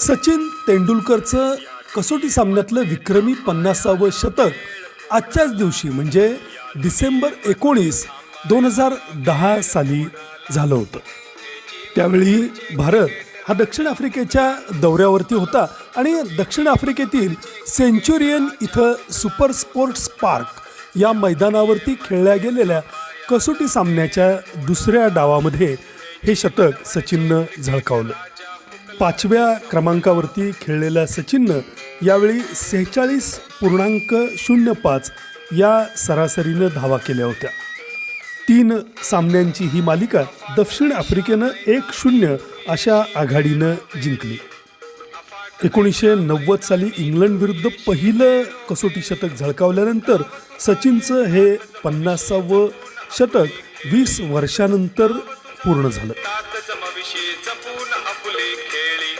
सचिन तेंडुलकरचं कसोटी सामन्यातलं विक्रमी पन्नासावं शतक आजच्याच दिवशी म्हणजे डिसेंबर एकोणीस दोन हजार दहा साली झालं होतं. त्यावेळी भारत हा दक्षिण आफ्रिकेच्या दौऱ्यावरती होता आणि दक्षिण आफ्रिकेतील सेंच्युरियन इथं सुपर स्पोर्ट्स पार्क या मैदानावरती खेळल्या गेलेल्या कसोटी सामन्याच्या दुसऱ्या डावामध्ये हे शतक सचिननं झळकावलं. पाचव्या क्रमांकावरती खेळलेल्या सचिननं यावेळी सेहेचाळीस पूर्णांक शून्य पाच या सरासरीनं धावा केल्या होत्या. तीन सामन्यांची ही मालिका दक्षिण आफ्रिकेनं एक शून्य अशा आघाडीनं जिंकली. एकोणीसशे नव्वद साली इंग्लंड विरुद्ध पहिलं कसोटी शतक झळकावल्यानंतर सचिनचं हे पन्नासावं शतक वीस वर्षानंतर पूर्ण झालं. विषय जपून आपले खेळी.